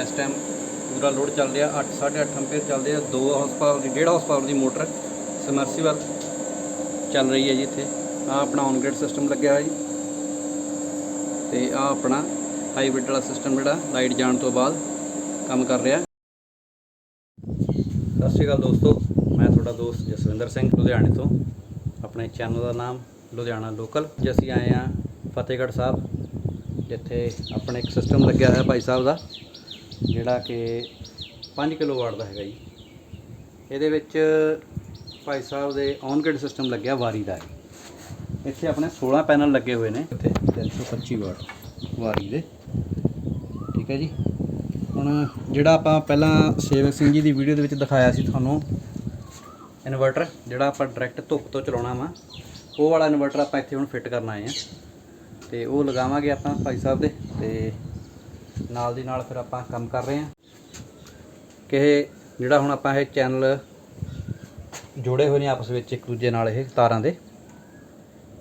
ਇਸ ਟਾਈਮ ਪੂਰਾ ਲੋਡ ਚੱਲ ਰਿਹਾ 8 8.5 ਐਂਪੀਅਰ ਚੱਲਦੇ ਆ 2 ਹਾਰਸ ਪਾਵਰ ਦੀ 1.5 ਹਾਰਸ ਪਾਵਰ ਦੀ ਮੋਟਰ ਸਮਰਸੀਬਲ ਚੱਲ ਰਹੀ ਹੈ ਜੀ ਇੱਥੇ। ਆ ਆਪਣਾ ਔਨ ਗ੍ਰਿਡ ਸਿਸਟਮ ਲੱਗਿਆ ਹੋਇਆ ਜੀ। ਤੇ ਆ ਆਪਣਾ ਹਾਈਬ੍ਰਿਡ ਵਾਲਾ ਸਿਸਟਮ ਜਿਹੜਾ ਲਾਈਟ ਜਾਣ ਤੋਂ ਬਾਅਦ ਕੰਮ ਕਰ ਰਿਹਾ। ਸਤਿ ਸ਼੍ਰੀ ਅਕਾਲ ਦੋਸਤੋ, ਮੈਂ ਤੁਹਾਡਾ ਦੋਸਤ ਜਸਵਿੰਦਰ ਸਿੰਘ, ਲੁਧਿਆਣੇ ਤੋਂ। ਆਪਣੇ ਚੈਨਲ ਦਾ ਨਾਮ ਲੁਧਿਆਣਾ ਲੋਕਲ ਜੇ ਅਸੀਂ ਆਏ ਆ ਫਤਿਹਗੜ੍ਹ ਸਾਹਿਬ, ਜਿੱਥੇ ਆਪਣੇ ਇੱਕ ਸਿਸਟਮ ਲੱਗਿਆ ਹੋਇਆ ਭਾਈ ਸਾਹਿਬ ਦਾ। ਜਿਹੜਾ ਕਿ 5 ਕਿਲੋ ਵਾਟ ਦਾ ਹੈਗਾ ਜੀ। ਇਹਦੇ ਵਿੱਚ ਭਾਈ ਸਾਹਿਬ ਦੇ ਔਨ ਗ੍ਰਿਡ ਸਿਸਟਮ ਲੱਗਿਆ ਵਾਰੀ ਦਾ ਹੈ ਇੱਥੇ ਆਪਣੇ 16 ਪੈਨਲ ਲੱਗੇ ਹੋਏ ਨੇ। ਇੱਥੇ 325 ਵਾਟ ਵਾਰੀ ਦੇ। ਠੀਕ ਹੈ ਜੀ। ਹੁਣ ਜਿਹੜਾ ਆਪਾਂ ਪਹਿਲਾਂ ਸੇਵਕ ਸਿੰਘ ਜੀ ਦੀ ਵੀਡੀਓ ਦੇ ਵਿੱਚ ਦਿਖਾਇਆ ਸੀ ਤੁਹਾਨੂੰ ਇਨਵਰਟਰ ਜਿਹੜਾ ਆਪਾਂ ਡਾਇਰੈਕਟ ਧੁੱਪ ਤੋਂ ਚਲਾਉਣਾ ਵਾ, ਉਹ ਵਾਲਾ ਇਨਵਰਟਰ ਆਪਾਂ ਇੱਥੇ ਹੁਣ ਫਿੱਟ ਕਰਨ ਆਏ ਆ ਤੇ ਉਹ ਲਗਾਵਾਂਗੇ ਆਪਾਂ ਭਾਈ ਸਾਹਿਬ ਦੇ, ਤੇ ਨਾਲ ਦੀ ਨਾਲ ਫਿਰ ਆਪਾਂ ਕੰਮ ਕਰ ਰਹੇ ਹਾਂ। ਕਿ ਇਹ ਜਿਹੜਾ ਹੁਣ ਆਪਾਂ ਇਹ ਚੈਨਲ ਜੋੜੇ ਹੋਏ ਨੇ ਆਪਸ ਵਿੱਚ ਇੱਕ ਦੂਜੇ ਨਾਲ ਇਹ ਤਾਰਾਂ ਦੇ,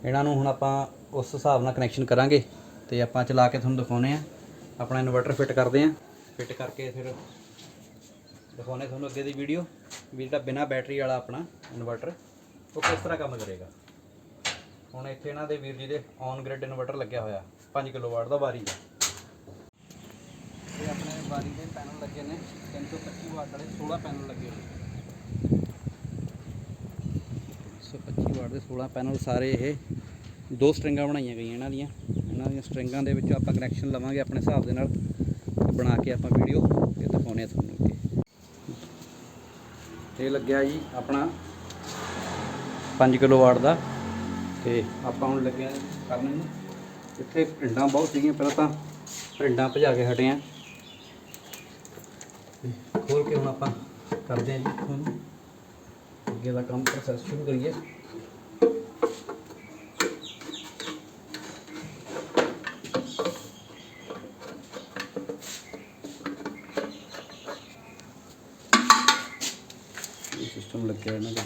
ਇਹਨਾਂ ਨੂੰ ਹੁਣ ਆਪਾਂ ਉਸ ਹਿਸਾਬ ਨਾਲ ਕਨੈਕਸ਼ਨ ਕਰਾਂਗੇ ਤੇ ਆਪਾਂ ਚਲਾ ਕੇ ਤੁਹਾਨੂੰ ਦਿਖਾਉਨੇ ਆ ਆਪਣਾ ਇਨਵਰਟਰ ਫਿੱਟ ਕਰਦੇ ਆ ਫਿੱਟ ਕਰਕੇ ਫਿਰ ਦਿਖਾਉਨੇ ਤੁਹਾਨੂੰ ਅੱਗੇ ਦੀ ਵੀਡੀਓ ਵੀ ਜਿਹੜਾ ਬਿਨਾ ਬੈਟਰੀ ਵਾਲਾ ਆਪਣਾ ਇਨਵਰਟਰ ਉਹ ਕਿਸ ਤਰ੍ਹਾਂ ਕੰਮ ਕਰੇਗਾ। ਹੁਣ ਇੱਥੇ ਇਹਨਾਂ ਦੇ ਵੀਰ ਜੀ ਦੇ ਔਨ ਗ੍ਰਿਡ ਇਨਵਰਟਰ ਲੱਗਿਆ ਹੋਇਆ 5 ਕਿਲੋਵਾਟ ਦਾ ਵਾਰੀ ਦਾ ਇਹ ਦੇ ਪੈਨਲ ਲੱਗੇ ਨੇ 325 ਵਾਟ ਵਾਲੇ 16 ਪੈਨਲ ਲੱਗੇ ਹੋਏ 125 ਵਾਟ ਦੇ 16 ਪੈਨਲ ਸਾਰੇ ਇਹ ਦੋ ਸਟਰਿੰਗਾਂ ਬਣਾਈਆਂ ਗਈਆਂ ਇਹਨਾਂ ਦੀਆਂ। ਇਹਨਾਂ ਦੀਆਂ ਸਟਰਿੰਗਾਂ ਦੇ ਵਿੱਚੋਂ ਆਪਾਂ ਕਨੈਕਸ਼ਨ ਲਵਾਂਗੇ ਆਪਣੇ ਹਿਸਾਬ ਦੇ ਨਾਲ ਬਣਾ ਕੇ ਆਪਾਂ ਵੀਡੀਓ ਤੇ ਦਿਖਾਉਣੇ ਆ ਤੁਹਾਨੂੰ ਅੱਗੇ। ਇਹ ਲੱਗਿਆ ਜੀ ਆਪਣਾ 5 ਕਿਲੋ ਵਾਟ ਦਾ ਤੇ ਆਪਾਂ ਹੁਣ ਲੱਗਿਆ ਆ ਕਰਨ ਨੂੰ। ਇੱਥੇ ਪਿੰਡਾਂ ਬਹੁਤ ਸੀਗੀਆਂ, ਪਹਿਲਾਂ ਤਾਂ ਪਿੰਡਾਂ ਭਜਾ ਕੇ ਹਟੇ ਆ ਖੋਲ ਕੇ ਹੁਣ ਆਪਾਂ ਕਰਦੇ ਆ ਜੀ ਤੁਹਾਨੂੰ ਅੱਗੇ ਦਾ ਕੰਮ ਪ੍ਰੋਸੈਸ ਸ਼ੁਰੂ ਕਰੀਏ ਇਹ ਸਿਸਟਮ ਲੱਗਿਆ ਇਹਨਾਂ ਦਾ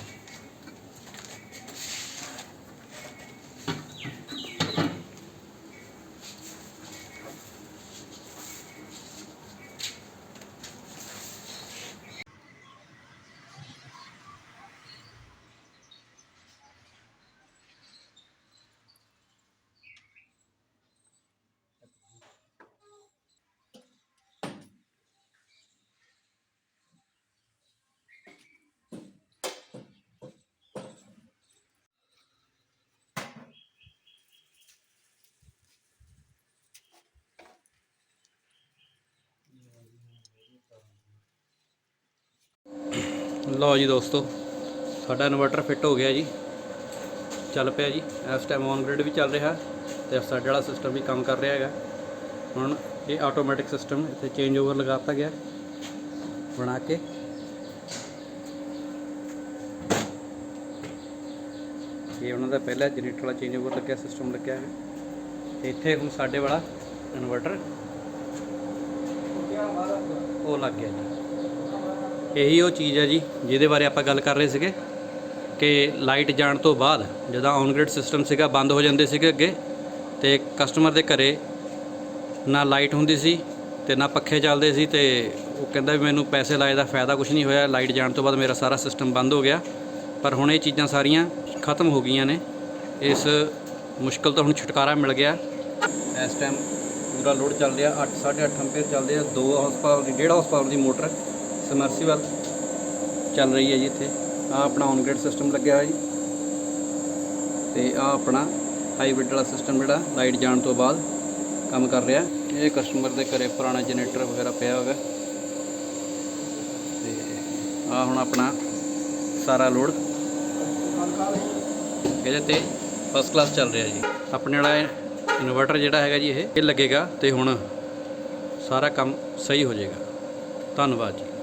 ਲਓ ਜੀ ਦੋਸਤੋ, ਸਾਡਾ ਇਨਵਰਟਰ ਫਿੱਟ ਹੋ ਗਿਆ ਜੀ। ਚੱਲ ਪਿਆ ਜੀ, ਇਸ ਟਾਈਮ ਔਨ ਗ੍ਰਿਡ ਵੀ ਚੱਲ ਰਿਹਾ ਤੇ ਸਾਡੇ ਵਾਲਾ ਸਿਸਟਮ ਵੀ ਕੰਮ ਕਰ ਰਿਹਾ ਹੈਗਾ। ਹੁਣ ਇਹ ਆਟੋਮੈਟਿਕ ਸਿਸਟਮ ਇੱਥੇ ਚੇਂਜ ਓਵਰ ਲਗਾਤਾ ਗਿਆ। ਬਣਾ ਕੇ। ਇਹ ਉਹਨਾਂ ਦਾ ਪਹਿਲਾ ਜਨਰੇਟਰ ਵਾਲਾ ਚੇਂਜ ਓਵਰ ਲੱਗਿਆ ਸਿਸਟਮ ਲੱਗਿਆ ਹੈ। ਤੇ ਇੱਥੇ ਹੁਣ ਸਾਡੇ ਵਾਲਾ ਇਨਵਰਟਰ ਉਹ ਲੱਗ ਗਿਆ ਜੀ। ਇਹੀ ਉਹ ਚੀਜ਼ ਹੈ ਜੀ, ਜਿਹਦੇ ਬਾਰੇ ਆਪਾਂ ਗੱਲ ਕਰ ਰਹੇ ਸੀਗੇ ਕਿ ਲਾਈਟ ਜਾਣ ਤੋਂ ਬਾਅਦ ਜਦੋਂ ਔਨ ਗ੍ਰਿਡ ਸਿਸਟਮ ਸੀਗਾ, ਬੰਦ ਹੋ ਜਾਂਦੇ ਸੀਗੇ ਅੱਗੇ, ਤੇ ਕਸਟਮਰ ਦੇ ਘਰੇ ਨਾ ਲਾਈਟ ਹੁੰਦੀ ਸੀ ਤੇ ਨਾ ਪੱਖੇ ਚੱਲਦੇ ਸੀ ਤੇ ਉਹ ਕਹਿੰਦਾ ਵੀ ਮੈਨੂੰ ਪੈਸੇ ਲਾਏ ਦਾ ਫਾਇਦਾ ਕੁਝ ਨਹੀਂ ਹੋਇਆ ਲਾਈਟ ਜਾਣ ਤੋਂ ਬਾਅਦ ਮੇਰਾ ਸਾਰਾ ਸਿਸਟਮ ਬੰਦ ਹੋ ਗਿਆ। ਪਰ ਹੁਣ ਇਹ ਚੀਜ਼ਾਂ ਸਾਰੀਆਂ ਖਤਮ ਹੋ ਗਈਆਂ ਨੇ। ਇਸ ਮੁਸ਼ਕਲ ਤੋਂ ਹੁਣ ਛੁਟਕਾਰਾ ਮਿਲ ਗਿਆ। ਇਸ ਟਾਈਮ ਪੂਰਾ ਲੋਡ ਚੱਲ ਰਿਹਾ 8 8.5 ਐਂਪੀਅਰ ਚੱਲਦੇ ਆ 2 ਹਾਰਸ ਪਾਵਰ ਦੀ 1.5 ਹਾਰਸ ਪਾਵਰ ਦੀ ਮੋਟਰ। ਸਮਰਸੀਬਲ ਚੱਲ ਰਹੀ ਹੈ ਜੀ ਇੱਥੇ। ਆ ਆਪਣਾ ਔਨ ਗ੍ਰਿਡ ਸਿਸਟਮ ਲੱਗਿਆ ਹੋਇਆ ਜੀ। ਤੇ ਆ ਆਪਣਾ ਹਾਈਬ੍ਰਿਡ ਵਾਲਾ ਸਿਸਟਮ ਜਿਹੜਾ ਲਾਈਟ ਜਾਣ ਤੋਂ ਬਾਅਦ ਕੰਮ ਕਰ ਰਿਹਾ। ਇਹ ਕਸਟਮਰ ਦੇ ਘਰੇ ਪੁਰਾਣਾ ਜਨਰੇਟਰ ਵਗੈਰਾ ਪਿਆ ਹੋਗਾ ਤੇ ਆ ਹੁਣ ਆਪਣਾ ਸਾਰਾ ਲੋਡ ਇਹਦੇ ਤੇ ਫਸਟ ਕਲਾਸ ਚੱਲ ਰਿਹਾ ਜੀ। ਆਪਣੇ ਵਾਲਾ ਇਨਵਰਟਰ ਜਿਹੜਾ ਹੈਗਾ ਜੀ ਇਹ ਇਹ ਲੱਗੇਗਾ ਤੇ ਹੁਣ ਸਾਰਾ ਕੰਮ ਸਹੀ ਹੋ ਜਾਏਗਾ। ਧੰਨਵਾਦ ਜੀ।